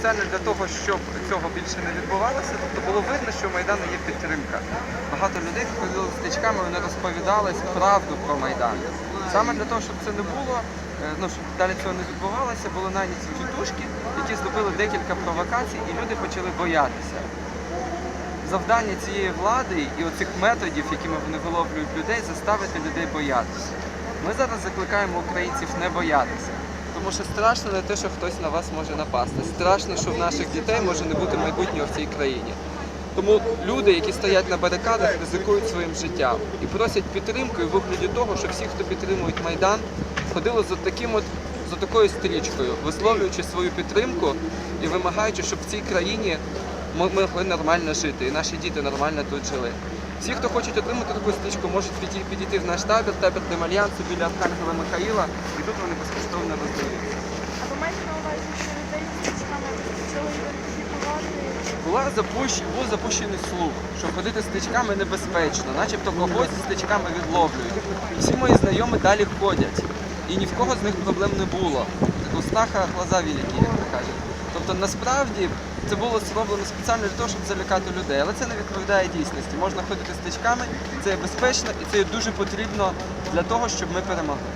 спеціально для того, щоб цього більше не відбувалося, тобто було видно, що у Майдану є підтримка. Багато людей ходили з стичками, вони розповідали правду про Майдан. Саме для того, щоб це не було, е, ну щоб далі цього не відбувалося, були найняті тітушки, які зробили декілька провокацій, і люди почали боятися. Завдання цієї влади і оцих методів, якими вони виловлюють людей, заставити людей боятися. Ми зараз закликаємо українців не боятися. Тому що страшно не те, що хтось на вас може напасти. Страшно, що в наших дітей може не бути майбутнього в цій країні. Тому люди, які стоять на барикадах, ризикують своїм життям і просять підтримки у вигляді того, що всі, хто підтримують Майдан, ходили з таким от з такою стрічкою, висловлюючи свою підтримку і вимагаючи, щоб в цій країні ми могли нормально жити, і наші діти нормально тут жили. Всі, хто хочуть отримати таку стрічку, можуть підійти в наш табір, табір Демальянсу біля Архангела Михаїла, і тут вони безкоштовно роздають. А ви маєте на увазі, що людей з стичками почали ідентифікувати? Була запущ... був запущений слух, що ходити з стичками небезпечно, начебто когось з стичками відловлюють. Всі мої знайомі далі ходять, і ні в кого з них проблем не було. У стаха глаза великі, як то кажуть. Тобто насправді це було зроблено спеціально для того, щоб залякати людей, але це не відповідає дійсності. Можна ходити стичками, це є безпечно і це є дуже потрібно для того, щоб ми перемогли.